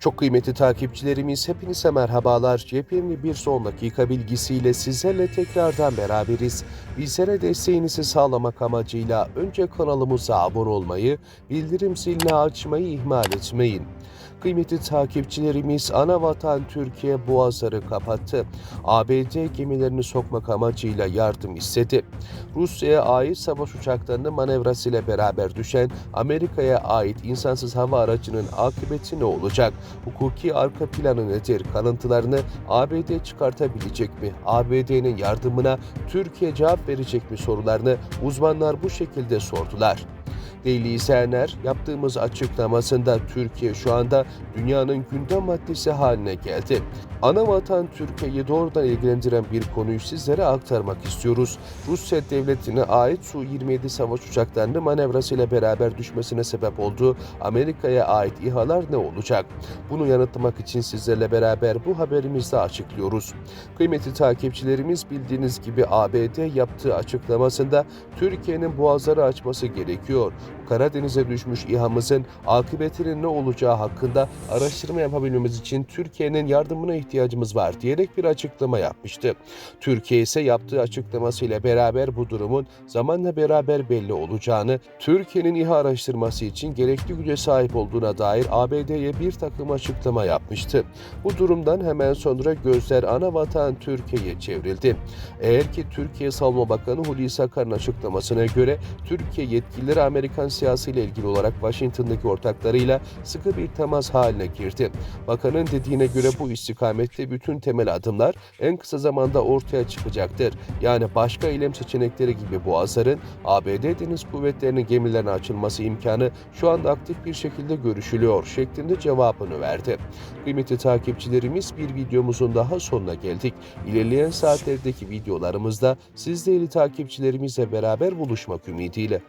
Çok kıymetli takipçilerimiz hepinize merhabalar. Yepyeni bir son dakika bilgisiyle sizlerle tekrardan beraberiz. Bizlere desteğinizi sağlamak amacıyla önce kanalımıza abone olmayı, bildirim zilini açmayı ihmal etmeyin. Kıymetli takipçilerimiz ana vatan Türkiye boğazları kapattı. ABD gemilerini sokmak amacıyla yardım istedi. Rusya'ya ait savaş uçaklarının manevrasıyla beraber düşen Amerika'ya ait insansız hava aracının akıbeti ne olacak? Hukuki arka planı nedir? Kanıtlarını ABD çıkartabilecek mi? ABD'nin yardımına Türkiye cevap verecek mi sorularını uzmanlar bu şekilde sordular. Değerli izleyenler, yaptığımız açıklamasında Türkiye şu anda dünyanın gündem maddesi haline geldi. Ana vatan Türkiye'yi doğrudan ilgilendiren bir konuyu sizlere aktarmak istiyoruz. Rusya devletine ait Su-27 savaş uçaklarının manevrasıyla beraber düşmesine sebep olduğu Amerika'ya ait İHA'lar ne olacak? Bunu yanıtlamak için sizlerle beraber bu haberimizde açıklıyoruz. Kıymetli takipçilerimiz bildiğiniz gibi ABD yaptığı açıklamasında Türkiye'nin boğazları açması gerekiyor. Karadeniz'e düşmüş İHA'mızın akıbetinin ne olacağı hakkında araştırma yapabilmemiz için Türkiye'nin yardımına var diyerek bir açıklama yapmıştı. Türkiye ise yaptığı açıklamasıyla beraber bu durumun zamanla beraber belli olacağını, Türkiye'nin İHA araştırması için gerekli güce sahip olduğuna dair ABD'ye bir takım açıklama yapmıştı. Bu durumdan hemen sonra gözler ana vatan Türkiye'ye çevrildi. Eğer ki Türkiye Savunma Bakanı Hulusi Akar'ın açıklamasına göre Türkiye yetkilileri Amerikan siyasıyla ilgili olarak Washington'daki ortaklarıyla sıkı bir temas haline girdi. Bakanın dediğine göre bu istikamette bütün temel adımlar en kısa zamanda ortaya çıkacaktır. Yani başka eylem seçenekleri gibi boğazların ABD Deniz Kuvvetleri'nin gemilerine açılması imkanı şu anda aktif bir şekilde görüşülüyor şeklinde cevabını verdi. Kıymetli takipçilerimiz bir videomuzun daha sonuna geldik. İlerleyen saatlerdeki videolarımızda siz değerli takipçilerimizle beraber buluşmak ümidiyle.